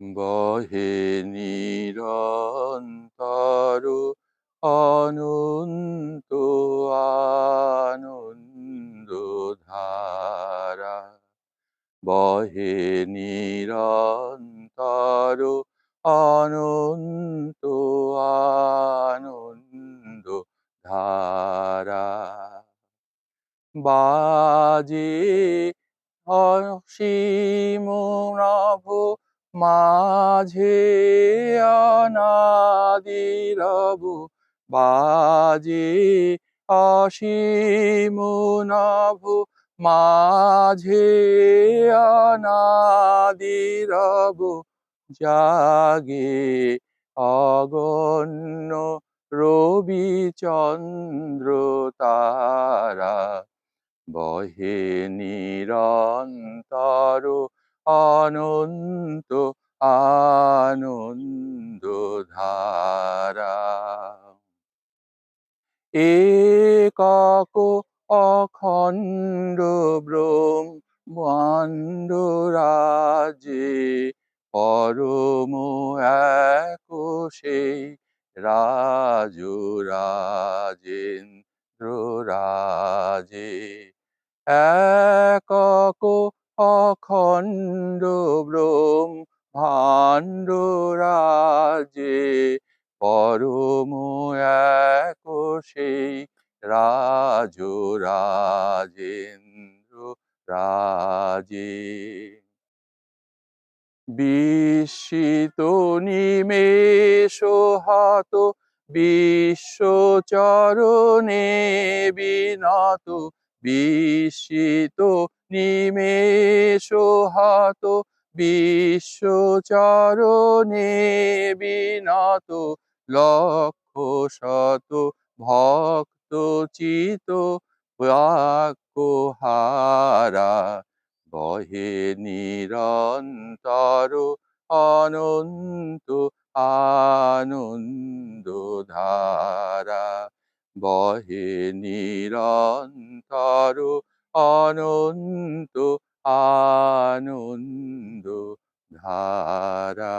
বহে নিরন্তর অনন্ত আনন্দ ধারা বহে নিরন্তর অনন্ত আনন্দ ধারা বাজে অসীম মাঝে অনাদিরব বাজে অসীম নভ মাঝে অনাদিরব জাগে অগণ্য রবি চন্দ্র তারা বহে নিরন্তর অনন্ত আনন্দ ধারা একক অখণ্ড ব্রহ্মাণ্ড রাজে পরম এক সেই রাজু রাজেন্দ্র রাজে একক অখণ্ড ব্রহ্মাণ্ড রাজে পরম এক সেই রাজ রাজেন্দ্র রাজে। বিস্মিত নিমেষ হত বিশ্বচরণে বিনত বিস্মিত নিমেষ হত বিশ্বচরণে বিনত লক্ষ শত ভক্ত চিত হারা বহে নিরন্তর অনন্ত আনন্দ ধারা বহে নিরন্তর অনন্ত আনন্দ ধারা